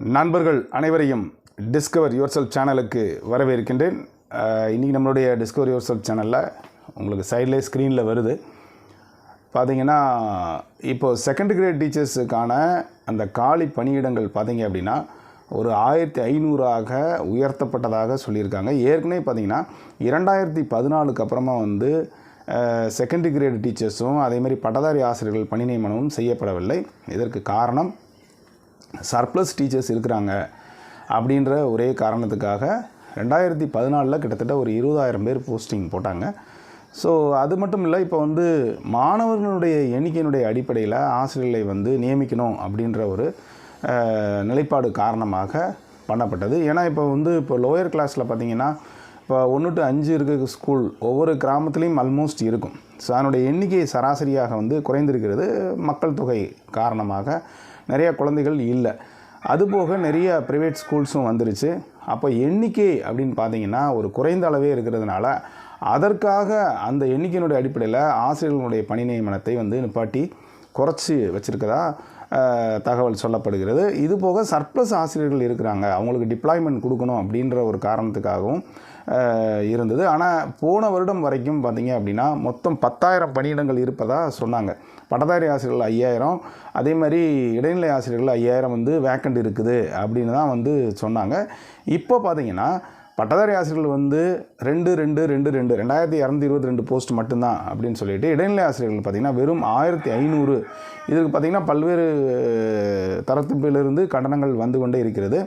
நண்பர்கள் அனைவரையும் discover your self சேனலுக்கு வரவேற்கின்றேன் இன்றைக்கி நம்மளுடைய டிஸ்கவர் யுவர் செல்ஃப் சேனலில் உங்களுக்கு சைட்லேயே ஸ்க்ரீனில் வருது. பார்த்தீங்கன்னா இப்போது செகண்ட் கிரேட் டீச்சர்ஸுக்கான அந்த காலி பணியிடங்கள் பார்த்தீங்க அப்படின்னா ஒரு ஆயிரத்தி ஐநூறாக உயர்த்தப்பட்டதாக சொல்லியிருக்காங்க. ஏற்கனவே பார்த்தீங்கன்னா இரண்டாயிரத்தி பதினாலுக்கு அப்புறமா வந்து செகண்ட் கிரேட் டீச்சர்ஸும் அதேமாதிரி பட்டதாரி ஆசிரியர்கள் பணி நியமனமும் செய்யப்படவில்லை. இதற்கு காரணம் சர்ப்ளஸ் டீச்சர்ஸ் இருக்கிறாங்க அப்படின்ற ஒரே காரணத்துக்காக ரெண்டாயிரத்தி பதினாலில் கிட்டத்தட்ட ஒரு இருபதாயிரம் பேர் போஸ்டிங் போட்டாங்க. ஸோ அது மட்டும் இல்லை இப்போ வந்து மாணவர்களுடைய எண்ணிக்கையினுடைய அடிப்படையில் ஆசிரியர்களை வந்து நியமிக்கணும் அப்படின்ற ஒரு நிலைப்பாடு காரணமாக பண்ணப்பட்டது. ஏன்னா இப்போ வந்து இப்போ லோயர் கிளாஸில் பார்த்தீங்கன்னா இப்போ ஒன்று டு அஞ்சு இருக்க ஸ்கூல் ஒவ்வொரு கிராமத்துலேயும் ஆல்மோஸ்ட் இருக்கும். ஸோ அதனுடைய எண்ணிக்கை சராசரியாக வந்து குறைந்திருக்கிறது மக்கள் தொகை காரணமாக. நிறையா குழந்தைகள் இல்லை. அதுபோக நிறைய ப்ரைவேட் ஸ்கூல்ஸும் வந்துருச்சு. அப்போ எண்ணிக்கை அப்படின்னு பார்த்தீங்கன்னா ஒரு குறைந்த அளவே இருக்கிறதுனால அதற்காக அந்த எண்ணிக்கையினுடைய அடிப்படையில் ஆசிரியர்களுடைய பணி நியமனத்தை வந்து நிப்பாட்டி குறைச்சி வச்சுருக்கதா? தகவல் சொல்லப்படுகிறது. இது போக சர்ப்ளஸ் ஆசிரியர்கள் இருக்கிறாங்க. அவங்களுக்கு டிப்ளாய்மெண்ட் கொடுக்கணும் அப்படின்ற ஒரு காரணத்துக்காகவும் இருந்தது. ஆனால் போன வருடம் வரைக்கும் பார்த்திங்க அப்படின்னா மொத்தம் பத்தாயிரம் பணியிடங்கள் இருப்பதாக சொன்னாங்க. பட்டதாரி ஆசிரியர்கள் ஐயாயிரம் அதே மாதிரி இடைநிலை ஆசிரியர்கள் ஐயாயிரம் வந்து வேக்கண்ட் இருக்குது அப்படின்னு தான் வந்து சொன்னாங்க. இப்போ பார்த்திங்கன்னா பட்டதாரி ஆசிரியர்கள் வந்து ரெண்டு ரெண்டு ரெண்டு ரெண்டு ரெண்டாயிரத்தி இரநூத்தி இருபத்தி ரெண்டு போஸ்ட் மட்டும்தான் அப்படின்னு சொல்லிட்டு இடைநிலை ஆசிரியர்கள் பார்த்திங்கன்னா வெறும் ஆயிரத்தி ஐநூறு. இதுக்கு பார்த்திங்கன்னா பல்வேறு தரத்துப்பிலிருந்து கடனங்கள் வந்து கொண்டே இருக்கிறது.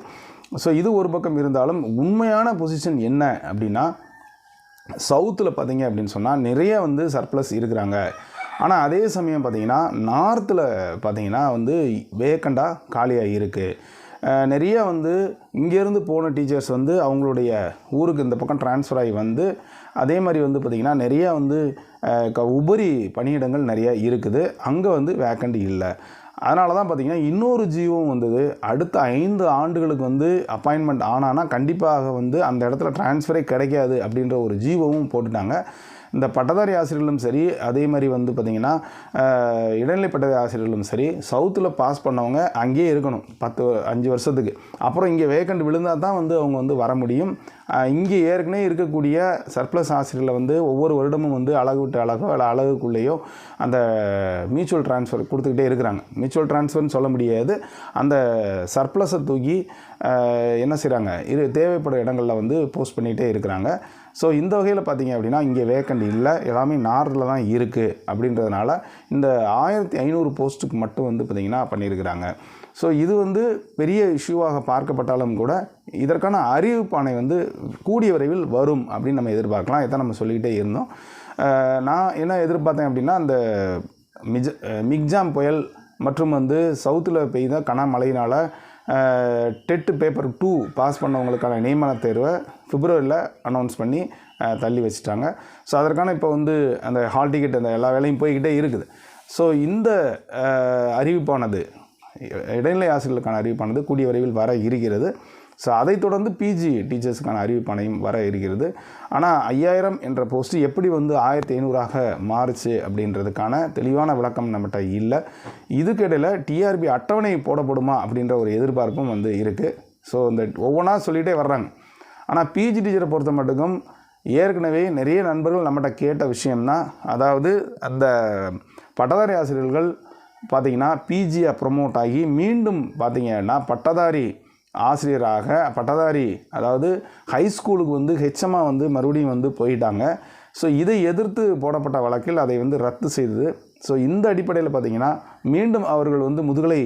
ஸோ இது ஒரு பக்கம் இருந்தாலும் உண்மையான பொசிஷன் என்ன அப்படின்னா சவுத்தில் பார்த்தீங்க அப்படின்னு சொன்னால் நிறைய வந்து சர்ப்ளஸ் இருக்கிறாங்க. ஆனால் அதே சமயம் பார்த்தீங்கன்னா நார்த்தில் பார்த்தீங்கன்னா வந்து வேக்கண்டாக காலியாக இருக்குது நிறைய வந்து இங்கேருந்து போன டீச்சர்ஸ் வந்து அவங்களுடைய ஊருக்கு இந்த பக்கம் ட்ரான்ஸ்ஃபர் ஆகி வந்து அதே மாதிரி வந்து பார்த்திங்கன்னா நிறைய வந்து க- உபரி பணியிடங்கள் நிறைய இருக்குது. அங்கே வந்து வேக்கண்ட் இல்லை. அதனால தான் பார்த்தீங்கன்னா இன்னொரு ஜீவம் வந்தது. அடுத்த ஐந்து ஆண்டுகளுக்கு வந்து அப்பாயின்மெண்ட் ஆனானா கண்டிப்பாக வந்து அந்த இடத்துல ட்ரான்ஸ்ஃபரே கிடைக்காது அப்படின்ற ஒரு ஜீவமும் போட்டுட்டாங்க. இந்த பட்டதாரி ஆசிரியர்களும் சரி அதே மாதிரி வந்து பார்த்திங்கன்னா இடைநிலை பட்டதாரி ஆசிரியர்களும் சரி சவுத்தில் பாஸ் பண்ணவங்க அங்கேயே இருக்கணும் பத்து அஞ்சு வருஷத்துக்கு. அப்புறம் இங்கே வேக்கண்ட் விழுந்தால் தான் வந்து அவங்க வந்து வர முடியும். இங்கே ஏற்கனவே இருக்கக்கூடிய சர்ப்ளஸ் ஆசிரியர்களை வந்து ஒவ்வொரு வருடமும் வந்து அழகு விட்டு அழகோ இல்லை அழகுக்குள்ளேயோ அந்த மியூச்சுவல் ட்ரான்ஸ்ஃபர் கொடுத்துக்கிட்டே இருக்கிறாங்க. மியூச்சுவல் டிரான்ஸ்ஃபர்னு சொல்ல முடியாது. அந்த சர்ப்ளஸை தூக்கி என்ன செய்கிறாங்க இரு தேவைப்படும் இடங்களில் வந்து போஸ்ட் பண்ணிகிட்டே இருக்கிறாங்க. ஸோ இந்த வகையில் பார்த்தீங்க அப்படின்னா இங்கே வேக்கண்ட் இல்லை. எல்லாமே நார்த்தில் தான் இருக்குது அப்படின்றதுனால இந்த ஆயிரத்தி ஐநூறு போஸ்ட்டுக்கு மட்டும் வந்து பார்த்திங்கன்னா பண்ணியிருக்கிறாங்க. ஸோ இது வந்து பெரிய இஷ்யூவாக பார்க்கப்பட்டாலும் கூட இதற்கான அறிவிப்பானை வந்து கூடிய விரைவில் வரும் அப்படின்னு நம்ம எதிர்பார்க்கலாம். இதான் நம்ம சொல்லிக்கிட்டே இருந்தோம். நான் என்ன எதிர்பார்த்தேன் அப்படின்னா அந்த மிஜ மிக்ஜாம் புயல் மற்றும் வந்து சவுத்தில் பெய்த கனமழையினால் டெட்டு பேப்பர் டூ பாஸ் பண்ணவங்களுக்கான நியமன தேர்வை பிப்ரவரியில் அனௌன்ஸ் பண்ணி தள்ளி வச்சுட்டாங்க. ஸோ அதற்கான இப்போ வந்து அந்த ஹால் டிக்கெட் அந்த எல்லா வேலையும் போய்கிட்டே இருக்குது. ஸோ இந்த அறிவிப்பானது இடைநிலை ஆசிரியர்களுக்கான அறிவிப்பானது கூடிய விரைவில் வர இருக்கிறது. ஸோ அதைத் தொடர்ந்து பிஜி டீச்சர்ஸுக்கான அறிவிப்பாணையும் வர இருக்கிறது. ஆனால் ஐயாயிரம் என்ற போஸ்ட் எப்படி வந்து ஆயிரத்தி ஐநூறாக மாறுச்சு அப்படின்றதுக்கான தெளிவான விளக்கம் நம்மகிட்ட இல்லை. இதுக்கிடையில் டிஆர்பி அட்டவணை போடப்படுமா அப்படின்ற ஒரு எதிர்பார்ப்பும் வந்து இருக்குது ஸோ இந்த ஒவ்வொன்றா சொல்லிகிட்டே வர்றாங்க. ஆனால் பிஜி டீச்சரை பொறுத்த மட்டுக்கும் ஏற்கனவே நிறைய நண்பர்கள் நம்மகிட்ட கேட்ட விஷயம்னா அதாவது அந்த பட்டதாரி ஆசிரியர்கள் பார்த்திங்கன்னா பிஜியை ப்ரொமோட் ஆகி மீண்டும் பார்த்திங்கன்னா பட்டதாரி ஆசிரியராக பட்டதாரி அதாவது ஹை ஸ்கூலுக்கு வந்து ஹெச்எம்மாக வந்து மறுபடியும் வந்து போயிட்டாங்க. ஸோ இதை எதிர்த்து போடப்பட்ட வழக்கில் அதை வந்து ரத்து செய்தது. ஸோ இந்த அடிப்படையில் பார்த்தீங்கன்னா மீண்டும் அவர்கள் வந்து முதுகலை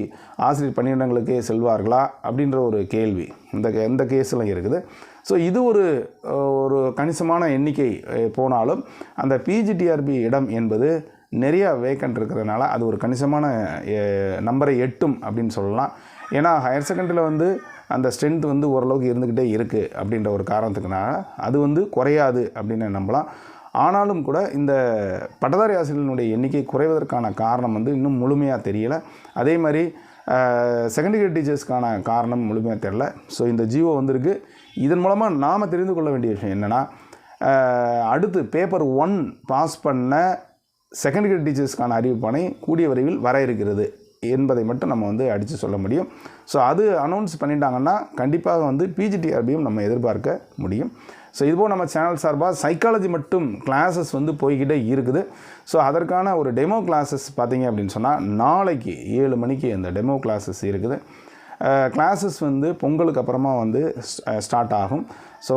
ஆசிரியர் பணியிடங்களுக்கே செல்வார்களா அப்படின்ற ஒரு கேள்வி இந்த இந்த கேஸில் இருக்குது. ஸோ இது ஒரு ஒரு கணிசமான எண்ணிக்கை போனாலும் அந்த பிஜிடிஆர்பி இடம் என்பது நிறையா வேக்கண்ட் இருக்கிறதுனால அது ஒரு கணிசமான நம்பரை எட்டும் அப்படின்னு சொல்லலாம். ஏன்னா ஹையர் செகண்டரியில் வந்து அந்த ஸ்ட்ரென்த் வந்து ஓரளவுக்கு இருந்துக்கிட்டே இருக்குது அப்படின்ற ஒரு காரணத்துக்குனால அது வந்து குறையாது அப்படின்னு நம்பலாம். ஆனாலும் கூட இந்த பட்டதாரி ஆசிரியர்களுடைய எண்ணிக்கை குறைவதற்கான காரணம் வந்து இன்னும் முழுமையாக தெரியலை. அதே மாதிரி செகண்டரி கிரேட் டீச்சர்ஸ்க்கான காரணம் முழுமையாக தெரியல. ஸோ இந்த ஜியோ வந்திருக்கு. இதன் மூலமாக நாம் தெரிந்து கொள்ள வேண்டிய விஷயம் என்னென்னா அடுத்து பேப்பர் ஒன் பாஸ் பண்ண செகண்ட் கிரேட் டீச்சர்ஸ்க்கான அறிவிப்பானை கூடிய விரைவில் வர இருக்கிறது. என்பதை மட்டும் நம்ம வந்து அடித்து சொல்ல முடியும். ஸோ அது அனௌன்ஸ் பண்ணிட்டாங்கன்னா கண்டிப்பாக வந்து பிஜிடிஆர்பியும் நம்ம எதிர்பார்க்க முடியும். ஸோ இதுபோல் நம்ம சேனல் சார்பாக சைக்காலஜி மட்டும் கிளாஸஸ் வந்து போய்கிட்டே இருக்குது. ஸோ அதற்கான ஒரு டெமோ கிளாஸஸ் பார்த்திங்க அப்படின்னு சொன்னால் நாளைக்கு ஏழு மணிக்கு அந்த டெமோ கிளாஸஸ் இருக்குது. கிளாஸஸ் வந்து பொங்கலுக்கு அப்புறமா வந்து ஸ்டார்ட் ஆகும். ஸோ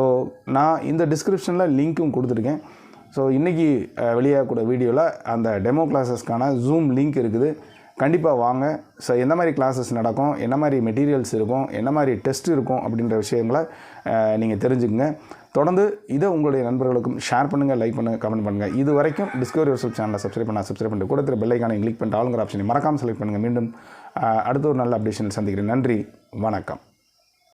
நான் இந்த டிஸ்கிரிப்ஷனில் லிங்க்கும் கொடுத்துருக்கேன். ஸோ இன்றைக்கி வெளியாகக்கூடிய வீடியோவில் அந்த டெமோ கிளாஸஸ்க்கான ஜூம் லிங்க் இருக்குது. கண்டிப்பாக வாங்க. ஸோ எந்த மாதிரி கிளாஸஸ் நடக்கும்? என்ன மாதிரி மெட்டீரியல்ஸ் இருக்கும்? என்ன மாதிரி டெஸ்ட் இருக்கும்? அப்படின்ற விஷயங்களை நீங்கள் தெரிஞ்சுக்கங்க. தொடர்ந்து இதை உங்களுடைய நண்பர்களுக்கும் ஷேர் பண்ணுங்கள் லைக் பண்ணுங்கள் கமெண்ட் பண்ணுங்கள் இது வரைக்கும் டிஸ்கவரி யூடியூப் சேனலை சப்ஸ்கிரைப் பண்ண சப்ஸ்கிரைப் பண்ணிட்டு கூட திரு பெல்லைக்கான கிளிக் பண்ணிட்டு ஆளுங்கிற ஆப்ஷனை மறக்காமல் செலக்ட் பண்ணுங்கள் மீண்டும் அடுத்த ஒரு நல்ல அப்டேஷன் சந்திக்கிறேன். நன்றி வணக்கம்.